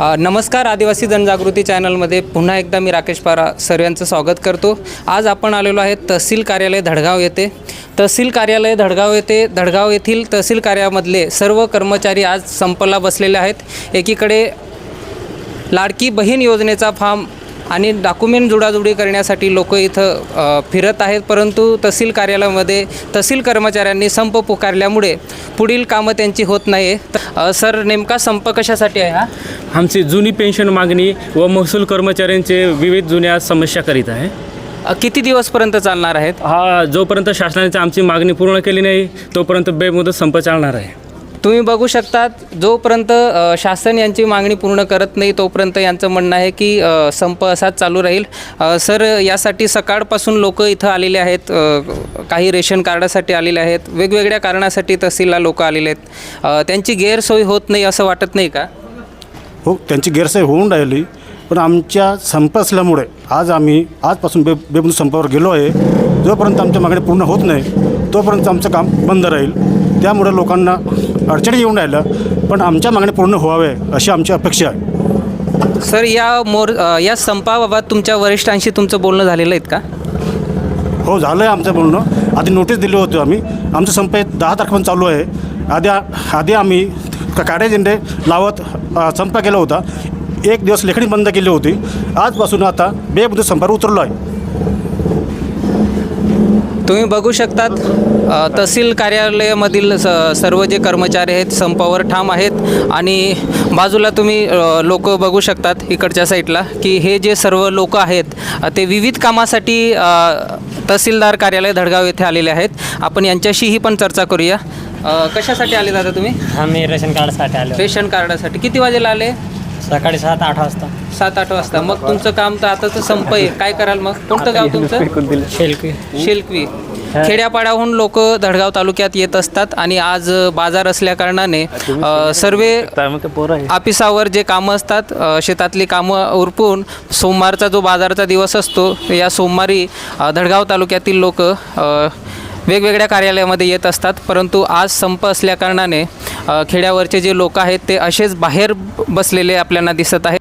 नमस्कार आदिवासी जनजागृती चॅनलमध्ये पुन्हा एकदा मी राकेश पारा सर यांचं स्वागत करतो. आज आपण आलेलो आहे तहसील कार्यालय धडगाव येथे. तहसील कार्यालय धडगाव येथे धडगाव येथील तहसील कार्यामधले सर्व कर्मचारी आज संपला बसलेले आहेत. एकीकडे लाडकी बहीण योजनेचा फॉर्म आणि डॉक्युमेंट जुडाजुडी करण्यासाठी लोक इथं फिरत आहेत परंतु तहसील कार्यालयामध्ये तहसील कर्मचाऱ्यांनी संप पुकारल्यामुळे पुढील कामं त्यांची होत नाही सर नेमका संप कशासाठी आहे हा? आमची जुनी पेन्शन मागणी व महसूल कर्मचाऱ्यांचे विविध जुन्या समस्या करीत आहे. किती दिवसपर्यंत चालणार आहेत? हा जोपर्यंत शासनाने आमची मागणी पूर्ण केली नाही तोपर्यंत बेमुदत संप चालणार आहे. तुम्ही बघू शकतात जोपर्यंत शासन यांची मागणी पूर्ण करत नाही तोपर्यंत यांचं म्हणणं आहे की संप असाच चालू राहील. सर यासाठी सकाळपासून लोक इथं आलेले आहेत काही रेशन कार्डासाठी आलेले आहेत वेगवेगळ्या कारणासाठी तहसीलला लोक आलेले आहेत. त्यांची गैरसोय होत नाही असं वाटत नाही का? हो त्यांची गैरसोय होऊन राहिली पण आमच्या संप असल्यामुळे आज आम्ही आजपासून बे बेबून संपावर गेलो आहे. जोपर्यंत आमच्या मागणी पूर्ण होत नाही तोपर्यंत आमचं काम बंद राहील. त्यामुळे लोकांना अडचणी येऊन राहिल्या. पण आमच्या मागणी पूर्ण व्हावे अशी आमची अपेक्षा आहे. सर या मोर या संपाबाबत तुमच्या वरिष्ठांशी तुमचं बोलणं झालेलं आहेत का? हो झालं आहे आमचं बोलणं. आधी नोटीस दिली होती आम्ही. आमचं संप हे दहा तारखेपर्यंत चालू आहे. आधी आधी आम्ही का- काळे झेंडे लावत अ, संप केला होता. एक दिवस लेखणी बंद केली होती. आजपासून आता बेमुदत संपावर उतरलो आहे. तुम्ही बघू शकतात अ, तहसील कार्यालयामधील स सर्व जे कर्मचारी आहेत संपावर ठाम आहेत आणि बाजूला तुम्ही लोक बघू शकतात इकडच्या साईडला की हे जे सर्व लोक आहेत अ, ते विविध कामासाठी अ, तहसीलदार कार्यालय धडगाव येथे आलेले आहेत. आपण यांच्याशीही पण चर्चा करूया. अ, कशासाठी आले दादा तुम्ही? आम्ही रेशन कार्डसाठी आलो. रेशन कार्डासाठी. किती वाजेला आले? सकाळी सात आठ वाजता. सात आठ वाजता. मग तुमचं काम तर आताच संप आहे काय कराल मग? कोणतं गाव तुमचं? शेलकी शिल्कवी. खेड्यापाड्याहून लोक धडगाव तालुक्यात येत असतात आणि आज बाजार असल्याकारणाने सर्व ऑफिसावर जे कामं असतात शेतातली कामं उरपून सोमवारचा जो बाजारचा दिवस असतो या सोमवारी धडगाव तालुक्यातील लोक वेगवेगळ्या कार्यालयामध्ये येत असतात. परंतु आज संप असल्याकारणाने खेड्यावरचे जे लोक आहेत ते असेच बाहेर बसलेले आपल्याला दिसत आहेत.